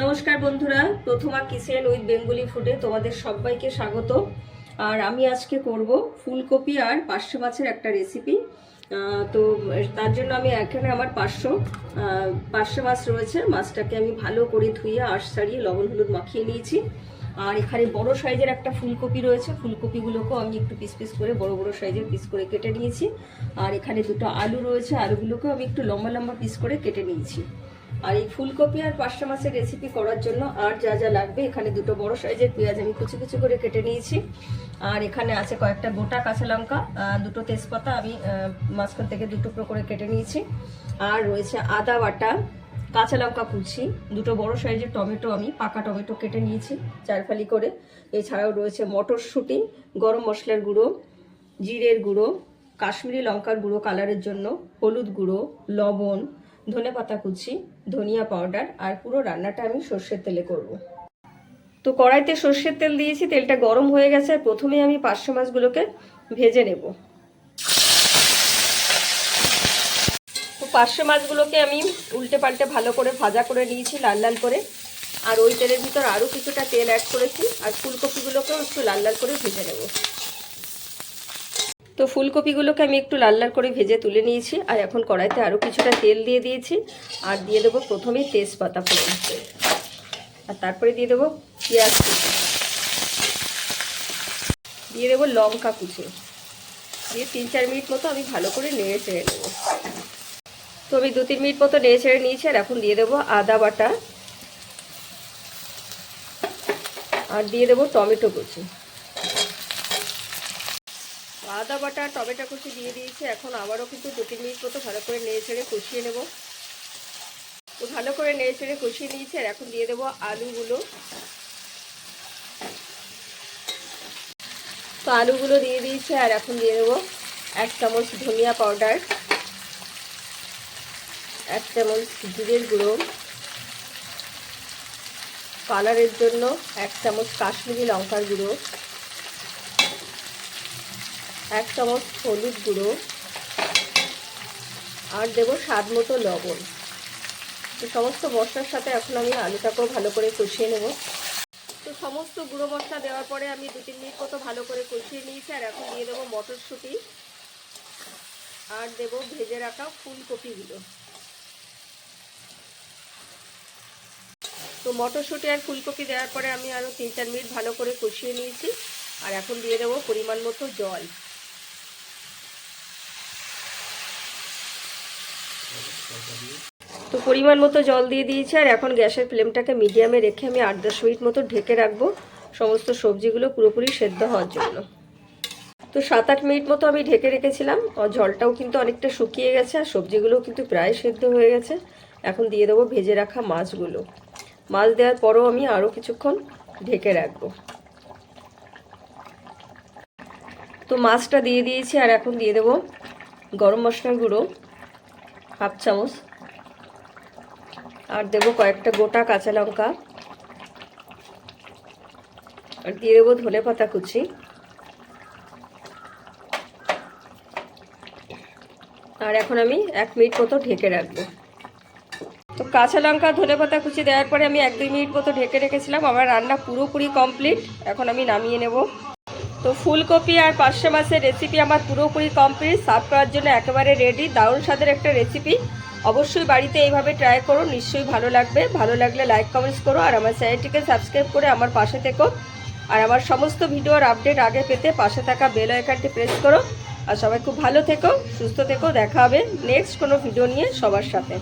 নমস্কার বন্ধুরা, প্রথমা kitchen with Bengali ফুডে তোমাদের সবাইকে স্বাগত। আর আমি আজকে করব ফুলকপি আর পার্শ্ব মাছের একটা রেসিপি তো তার জন্য আমি এখানে আমার পাঁচশো পার্শ্ব মাছ রয়েছে। মাছটাকে আমি ভালো করে ধুয়ে আঁশ ছাড়িয়ে লবণ হলুদ মাখিয়ে নিয়েছি। আর এখানে বড় সাইজের একটা ফুলকপি রয়েছে। ফুলকপিগুলোকেও আমি একটু পিস পিস করে বড় বড় সাইজের পিস করে কেটে নিয়েছি। আর এখানে দুটো আলু রয়েছে। আলুগুলোকেও আমি একটু লম্বা লম্বা পিস করে কেটে নিয়েছি। আর এই ফুলকপি আর পাঁচটা মাছের রেসিপি করার জন্য আর যা যা লাগবে, এখানে দুটো বড় সাইজের পেঁয়াজ আমি কুচি কুচি করে কেটে নিয়েছি। আর এখানে আছে কয়েকটা গোটা কাঁচা লঙ্কা দুটো তেজপাতা আমি মাঝখান থেকে দু টুকরো করে কেটে নিয়েছি। আর রয়েছে আদা বাটা, কাঁচা লঙ্কা কুচি, দুটো বড় সাইজের টমেটো আমি, পাকা টমেটো কেটে নিয়েছি চারফালি করে। এছাড়াও রয়েছে মটরশুঁটি, গরম মশলার গুঁড়ো, জিরের গুঁড়ো, কাশ্মীরি লঙ্কার গুঁড়ো কালারের জন্য, হলুদ গুঁড়ো, লবণ ধনে পাতা কুচি, ধনিয়া পাউডার আর পুরো রান্নাটা আমি সর্ষের তেলে করব। তো কড়াইতে সর্ষের তেল দিয়েছি, তেলটা গরম হয়ে গেছে, আর প্রথমে আমি পাঁচশো মাছগুলোকে ভেজে নেব। তো পাঁচশো মাছগুলোকে আমি উল্টে পাল্টে ভালো করে ভাজা করে নিয়েছি, লাল লাল করে। আর ওই তেলের ভিতর আরও কিছুটা তেল অ্যাড করেছি, আর ফুলকপিগুলোকেও একটু লাল লাল করে ভেজে নেব। তো ফুলকপিগুলোকে আমি একটু লাল লাল করে ভেজে তুলে নিয়েছি, আর এখন কড়াইতে আরও কিছুটা তেল দিয়ে দিয়েছি, আর দিয়ে দেবো প্রথমেই তেজপাতা ফোড়ন আর তারপরে দিয়ে দেবো পেঁয়াজ কুচি। দিয়ে দেবো লঙ্কা কুচি। দিয়ে তিন চার মিনিট মতো আমি ভালো করে নেড়ে চেড়ে নেব। তো আমি দু তিন মিনিট মতো নেড়ে ছেড়ে নিয়েছি, আর এখন দিয়ে দেবো আদা বাটা। আর দিয়ে দেবো টমেটো কুচি। আদা বাটা, টমেটো কুচি দিয়ে দিয়েছি। এখন আবারও কিন্তু দু তিন মিনিট মতো ভালো করে নেড়ে ছেড়ে কষিয়ে নেব। তো ভালো করে নেড়ে ছেড়ে কষিয়ে নিয়েছি আর এখন দিয়ে দেবো আলুগুলো। তো আলুগুলো দিয়ে দিয়েছি আর এখন দিয়ে দেবো এক চামচ ধনিয়া পাউডার, এক চামচ জিরের গুঁড়ো, কালারের জন্য এক চামচ কাশ্মীরি লঙ্কার গুঁড়ো এক চামচ হলুদ গুঁড়ো আর দেবো স্বাদ মতো লবণ। তো সমস্ত মশলার সাথে এখন আমি আলুটাকেও ভালো করে কষিয়ে নেব। তো সমস্ত গুঁড়ো মশলা দেওয়ার পরে আমি দু তিন মিনিট মতো ভালো করে কষিয়ে নিয়েছি আর এখন দিয়ে দেবো মটরশুঁটি আর দেবো ভেজে রাখা ফুলকপিগুলো। তো মটরশুঁটি আর ফুলকপি দেওয়ার পরে আমি আরও তিন চার মিনিট ভালো করে কষিয়ে নিয়েছি। আর এখন দিয়ে দেবো পরিমাণ মতো জল। তো পরিমাণ মতো জল দিয়ে দিয়েছি, আর এখন গ্যাসের ফ্লেমটাকে মিডিয়ামে রেখে আমি আট দশ মিনিট মতো ঢেকে রাখব। সমস্ত সবজিগুলো পুরোপুরি সেদ্ধ হওয়ার জন্য। তো সাত আট মিনিট মতো আমি ঢেকে রেখেছিলাম। জলটাও কিন্তু অনেকটা শুকিয়ে গেছে, আর সবজিগুলোও কিন্তু প্রায় সেদ্ধ হয়ে গেছে। এখন দিয়ে দেবো ভেজে রাখা মাছগুলো। মাছ দেওয়ার পরও আমি আরও কিছুক্ষণ ঢেকে রাখব। তো মাছটা দিয়ে দিয়েছি, আর এখন দিয়ে দেবো গরম মশলার গুঁড়ো। হাফ চামচ। আর দেবো কয়েকটা গোটা কাঁচা লঙ্কা। আর দিয়ে দেবো ধনে পাতা কুচি। আর এখন আমি এক মিনিট মতো ঢেকে রাখব। তো কাঁচা লঙ্কা, ধনে পাতা কুচি দেওয়ার পরে আমি এক দুই মিনিট মতো ঢেকে রেখেছিলাম। আমার রান্না পুরোপুরি কমপ্লিট। এখন আমি নামিয়ে নেব। তো ফুলকপি আর পার্শ্ব মাছের রেসিপি আমার পুরোপুরি কমপ্লিট সার্ভ করার জন্য একেবারে রেডি দারুণ স্বাদের একটা রেসিপি অবশ্যই বাড়িতে এইভাবে ট্রাই করো, নিশ্চয়ই ভালো লাগবে। ভালো লাগলে লাইক কমেন্টস করো আর আমার চ্যানেলটিকে সাবস্ক্রাইব করে আমার পাশে থেকো। আর আমার সমস্ত ভিডিওর আপডেট আগে পেতে পাশে থাকা বেল আইকনটি প্রেস করো। আর সবাই খুব ভালো থেকো, সুস্থ থেকো। দেখা হবে নেক্সট কোনো ভিডিও নিয়ে সবার সাথে।